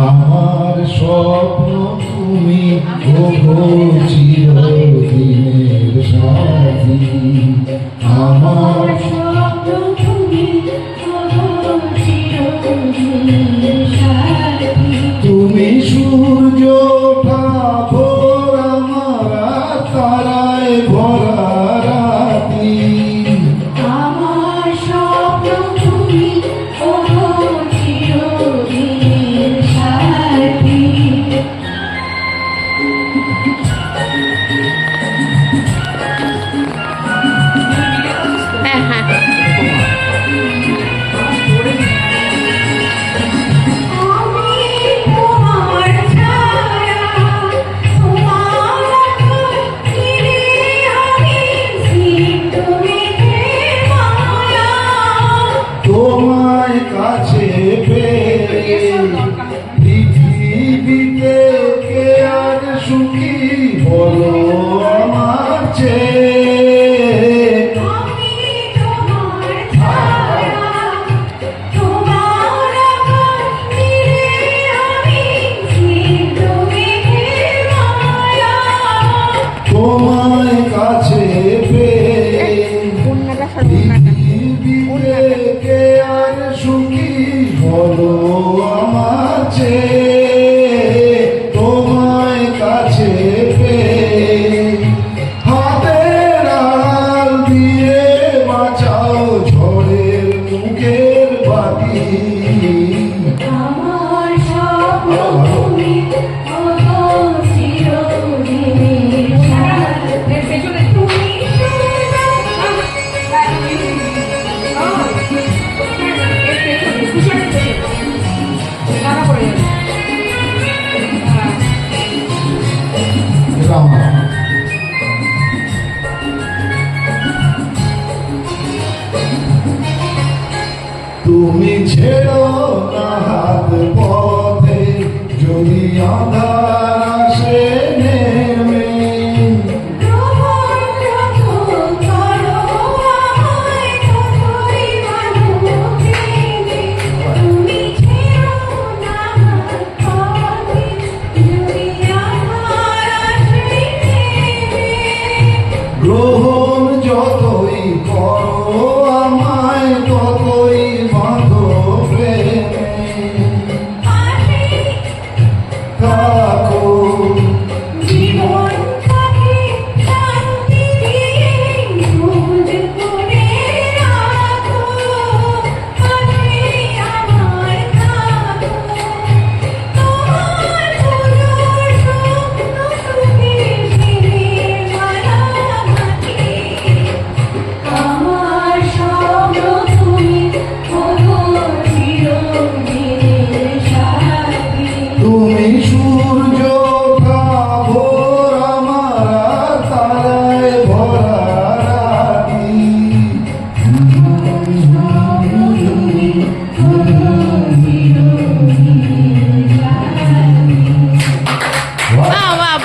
আমার স্বপ্ন তুমি ওগো আমার তুমি ছেড়ো না।